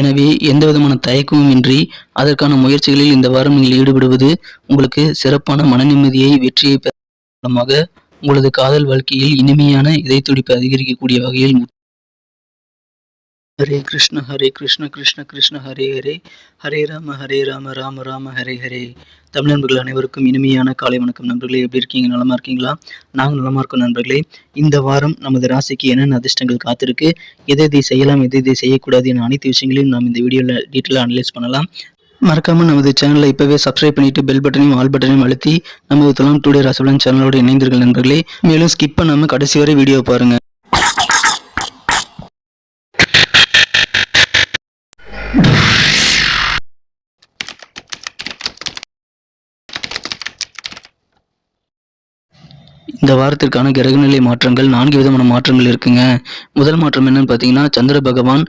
எனவே எந்த விதமான தயக்கமும் இன்றி அதற்கான முயற்சிகளில் இந்த வாரம் நீங்கள் ஈடுபடுவது உங்களுக்கு சிறப்பான மன நிம்மதியை வெற்றியை பெற மூலமாக உங்களது காதல் வாழ்க்கையில் இனிமையான இதை துடிப்பு அதிகரிக்கக்கூடிய வகையில் ஹரே கிருஷ்ண ஹரே கிருஷ்ண கிருஷ்ண கிருஷ்ண ஹரே ஹரே ஹரே ராம ஹரே ராம ராம ராம ஹரே ஹரே தமிழ் நண்பர்கள் அனைவருக்கும் இனிமையான காலை வணக்கம் நண்பர்களே. எப்படி இருக்கீங்க? நலமா இருக்கீங்களா? நாங்கள் நலமா இருக்கோம் நண்பர்களே. இந்த வாரம் நமது ராசிக்கு என்னென்ன அதிர்ஷ்டங்கள் காத்திருக்கு? எதை எதை செய்யலாம்? எதை இதை செய்யக்கூடாது என அனைத்து விஷயங்களையும் நாம் இந்த வீடியோவில் டீட்டெயிலாக அனலைஸ் பண்ணலாம். மறக்காமல் நமது சேனலை இப்போவே சப்ஸ்கிரைப் பண்ணிட்டு பெல் பட்டனையும் ஆல் பட்டனையும் அழுத்தி நமது துலாம் டுடே ராசிபலன் சேனலோடு இணைந்தீர்கள் நண்பர்களே. மேலும் ஸ்கிப் பண்ணாமல் கடைசி வரை வீடியோ பாருங்கள் இந்த வாரத்திற்கான கிரகநிலை மாற்றங்கள் நான்கு விதமான மாற்றங்கள் இருக்குங்க. முதல் மாற்றம் என்னன்னு பார்த்தீங்கன்னா சந்திர பகவான்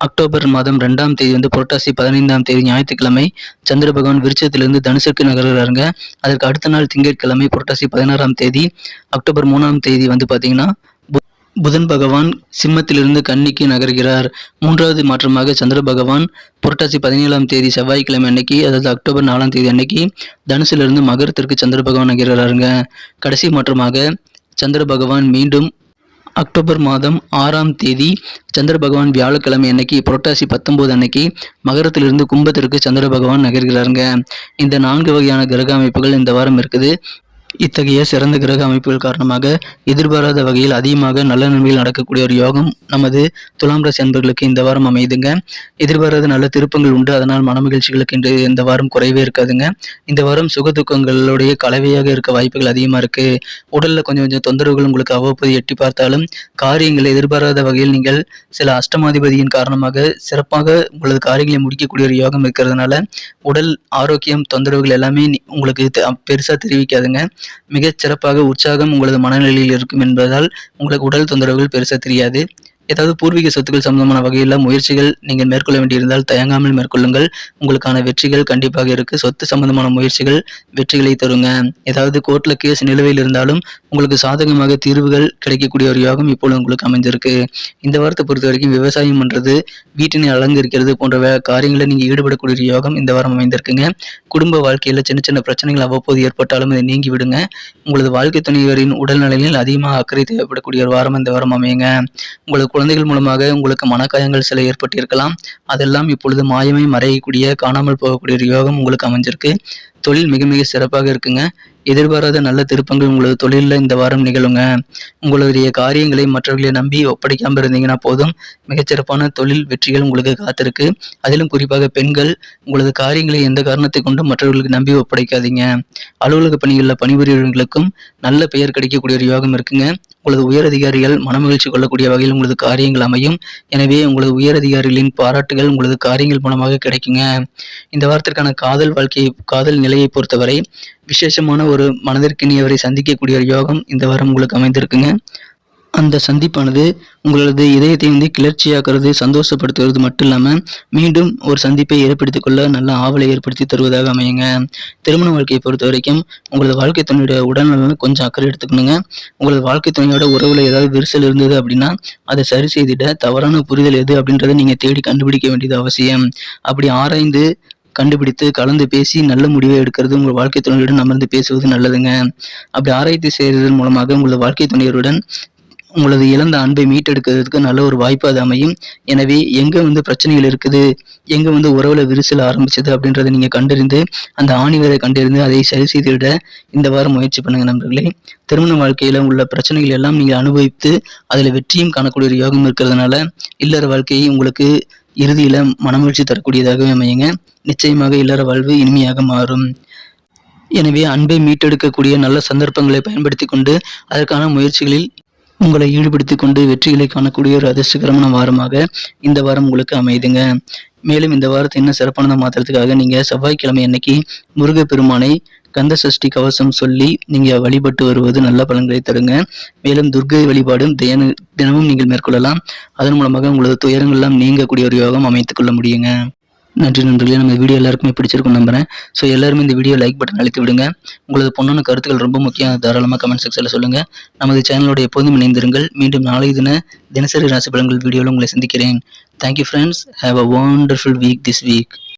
அக்டோபர் மாதம் ரெண்டாம் தேதி வந்து புரட்டாசி பதினைந்தாம் தேதி ஞாயிற்றுக்கிழமை சந்திர பகவான் விருச்சத்திலிருந்து தனுசுக்கு நகர்கிறாருங்க அதற்கு அடுத்த நாள் திங்கட்கிழமை புரட்டாசி பதினாறாம் தேதி அக்டோபர் மூணாம் தேதி வந்து பார்த்தீங்கன்னா புதன் பகவான் சிம்மத்திலிருந்து கன்னிக்கு நகர்கிறார். மூன்றாவது மாற்றமாக சந்திர பகவான் புரட்டாசி பதினேழாம் தேதி செவ்வாய்க்கிழமை அன்னைக்கு அதாவது அக்டோபர் நாலாம் தேதி அன்னைக்கு தனுசிலிருந்து மகரத்திற்கு சந்திர பகவான் நகர்கிறாருங்க. கடைசி மாற்றமாக சந்திர பகவான் மீண்டும் அக்டோபர் மாதம் ஆறாம் தேதி சந்திர பகவான் வியாழக்கிழமை அன்னைக்கு புரட்டாசி பத்தொன்பது அன்னைக்கு மகரத்திலிருந்து கும்பத்திற்கு சந்திர பகவான் நகர்கிறாருங்க. இந்த நான்கு வகையான கிரக அமைப்புகள் இந்த வாரம் இருக்குது. இத்தகைய சிறந்த கிரக அமைப்புகள் காரணமாக எதிர்பாராத வகையில் அதிகமாக நல்ல நன்மையில் நடக்கக்கூடிய ஒரு யோகம் நமது துலாம் ராசி அன்பர்களுக்கு இந்த வாரம் அமையுதுங்க. எதிர்பாராத நல்ல திருப்பங்கள் உண்டு. அதனால் மனமகிழ்ச்சிகளுக்கு இன்று இந்த வாரம் குறைவே இருக்காதுங்க. இந்த வாரம் சுக துக்கங்களுடைய கலவையாக இருக்க வாய்ப்புகள் அதிகமாக இருக்கு. உடல்ல கொஞ்சம் கொஞ்சம் தொந்தரவுகள் உங்களுக்கு அவ்வப்போது எட்டி பார்த்தாலும் காரியங்களை எதிர்பாராத வகையில் நீங்கள் சில அஷ்டமாதிபதியின் காரணமாக சிறப்பாக உங்களது காரியங்களை முடிக்கக்கூடிய ஒரு யோகம் இருக்கிறதுனால உடல் ஆரோக்கியம் தொந்தரவுகள் எல்லாமே உங்களுக்கு பெருசாக தெரிவிக்காதுங்க. மிகச் சிறப்பாக உற்சாகம் உங்களது மனநிலையில் இருக்கும் என்பதால் உங்களுக்கு உடல் தொந்தரவுகள் பெருசாக தெரியாது. ஏதாவது பூர்வீக சொத்துக்கள் சம்பந்தமான வகையில் முயற்சிகள் நீங்கள் மேற்கொள்ள வேண்டியிருந்தால் தயங்காமல் மேற்கொள்ளுங்கள். உங்களுக்கான வெற்றிகள் கண்டிப்பாக இருக்கு. சொத்து சம்பந்தமான முயற்சிகள் வெற்றிகளை தருங்க. ஏதாவது கோர்ட்ல கேஸ் நிலுவையில் இருந்தாலும் உங்களுக்கு சாதகமாக தீர்வுகள் கிடைக்கக்கூடிய ஒரு யோகம் இப்பொழுது உங்களுக்கு அமைஞ்சிருக்கு இந்த வாரத்தை பொறுத்த வரைக்கும் விவசாயம் பண்ணுறது வீட்டினை அலங்கரிக்கிறது போன்ற காரியங்களில் நீங்கள் ஈடுபடக்கூடிய ஒரு யோகம் இந்த வாரம் அமைந்திருக்குங்க. குடும்ப வாழ்க்கையில் சின்ன சின்ன பிரச்சனைகள் அவ்வப்போது ஏற்பட்டாலும் இதை நீங்கி விடுங்க உங்களது வாழ்க்கை துணைவரின் உடல்நிலையில் அதிகமாக அக்கறை தேவைப்படக்கூடிய ஒரு வாரம் இந்த வாரம் அமையுங்க. உங்களது குழந்தைகள் மூலமாக உங்களுக்கு மனக்காயங்கள் சில ஏற்பட்டிருக்கலாம். அதெல்லாம் இப்பொழுது மாயமே மறையக்கூடிய காணாமல் போகக்கூடிய ஒரு யோகம் உங்களுக்கு அமைஞ்சிருக்கு. தொழில் மிக மிக சிறப்பாக இருக்குங்க. எதிர்பாராத நல்ல திருப்பங்கள் உங்களது தொழிலில் இந்த வாரம் நிகழுங்க. உங்களுடைய காரியங்களை மற்றவர்களை நம்பி ஒப்படைக்காமல் இருந்தீங்கன்னா போதும். மிகச்சிறப்பான தொழில் வெற்றிகள் உங்களுக்கு காத்திருக்கு. அதிலும் குறிப்பாக பெண்கள் உங்களது காரியங்களை எந்த காரணத்தை கொண்டும் மற்றவர்களுக்கு நம்பி ஒப்படைக்காதீங்க. அலுவலக பணிகளில் பணிபுரியவர்களுக்கும் நல்ல பெயர் கிடைக்கக்கூடிய ஒரு யோகம் இருக்குங்க. உங்களது உயரதிகாரிகள் மனமகிழ்ச்சி கொள்ளக்கூடிய வகையில் உங்களது காரியங்கள் அமையும். எனவே உங்களது உயரதிகாரிகளின் பாராட்டுகள் உங்களது காரியங்கள் மூலமாக கிடைக்குங்க. இந்த வாரத்திற்கான காதல் வாழ்க்கையை காதல் நிலையை பொறுத்தவரை விசேஷமான ஒரு மனதிற்கினியவரை சந்திக்கக்கூடிய ஒரு யோகம் இந்த வாரம் உங்களுக்கு அமைந்திருக்குங்க. அந்த சந்திப்பானது உங்களது இதயத்தை வந்து கிளர்ச்சியாக்குறது சந்தோஷப்படுத்துவது மட்டும் இல்லாமல் மீண்டும் ஒரு சந்திப்பை ஏற்படுத்திக் கொள்ள நல்ல ஆவலை ஏற்படுத்தி தருவதாக அமையுங்க. திருமண வாழ்க்கையை பொறுத்த வரைக்கும் உங்களது வாழ்க்கை துணையோட உடல்நலம் கொஞ்சம் அக்கறை எடுத்துக்கணுங்க. உங்களது வாழ்க்கை துணையோட உறவுல ஏதாவது விரிசல் இருந்தது அப்படின்னா அதை சரி செய்திட தவறான புரிதல் எது அப்படின்றத நீங்கள் தேடி கண்டுபிடிக்க வேண்டியது அவசியம். அப்படி ஆராய்ந்து கண்டுபிடித்து கலந்து பேசி நல்ல முடிவை எடுக்கிறது உங்கள் வாழ்க்கை துணையுடன் அமர்ந்து பேசுவது நல்லதுங்க. அப்படி ஆராய்ச்சி செய்வதன் மூலமாக உங்களது வாழ்க்கை துணையருடன் உங்களது இழந்த அன்பை மீட்டெடுக்கிறதுக்கு நல்ல ஒரு வாய்ப்பு அது அமையும். எனவே எங்கே வந்து பிரச்சனைகள் இருக்குது எங்கே வந்து உறவுல விரிசல் ஆரம்பிச்சது அப்படின்றத நீங்கள் கண்டறிந்து அந்த ஆணிவரை கண்டறிந்து அதை சரி செய்துவிட இந்த வாரம் முயற்சி பண்ணுங்க நண்பர்களே. திருமண வாழ்க்கையில் உள்ள பிரச்சனைகள் எல்லாம் நீங்கள் அனுபவித்து அதில் வெற்றியும் காணக்கூடிய ஒரு யோகம் இருக்கிறதுனால இல்லற வாழ்க்கையை உங்களுக்கு இறுதியில் மனமகிழ்ச்சி தரக்கூடியதாகவே அமையுங்க. நிச்சயமாக இல்லற வாழ்வு இனிமையாக மாறும். எனவே அன்பை மீட்டெடுக்கக்கூடிய நல்ல சந்தர்ப்பங்களை பயன்படுத்தி கொண்டு அதற்கான முயற்சிகளில் உங்களை ஈடுபடுத்திக் கொண்டு வெற்றிகளை காணக்கூடிய ஒரு அதிர்ஷ்டகரமான வாரமாக இந்த வாரம் உங்களுக்கு அமையுதுங்க மேலும் இந்த வாரத்தை இன்னும் சிறப்பானதை மாத்துறதுக்காக நீங்க செவ்வாய்க்கிழமை அன்னைக்கு முருகப்பெருமானை கந்த சஷ்டி கவசம் சொல்லி நீங்க வழிபட்டு வருவது நல்ல பலன்களை தருங்க. மேலும் துர்கை வழிபாடும் தின தினமும் நீங்கள் மேற்கொள்ளலாம். அதன் மூலமாக உங்களது துயரங்கள் எல்லாம் நீங்கக்கூடிய ஒரு யோகம் அமைத்துக் கொள்ள முடியுங்க. நன்றி நண்பர்களே. நம்ம வீடியோ எல்லாருக்குமே பிடிச்சிருக்கும் நம்புறேன். ஸோ எல்லாருமே இந்த வீடியோ லைக் பட்டன் அழுத்தி விடுங்க. உங்களது பொண்ணான கருத்துக்கள் ரொம்ப முக்கியம். தாராளமாக கமெண்ட் செக்ஷனில் சொல்லுங்கள் நமது சேனலோட எப்போதும் இணைந்திருங்கள். மீண்டும் நாளை தின தினசரி ராசி பலன்கள் வீடியோவில் உங்களை சந்திக்கிறேன். Thank you friends have a wonderful week this week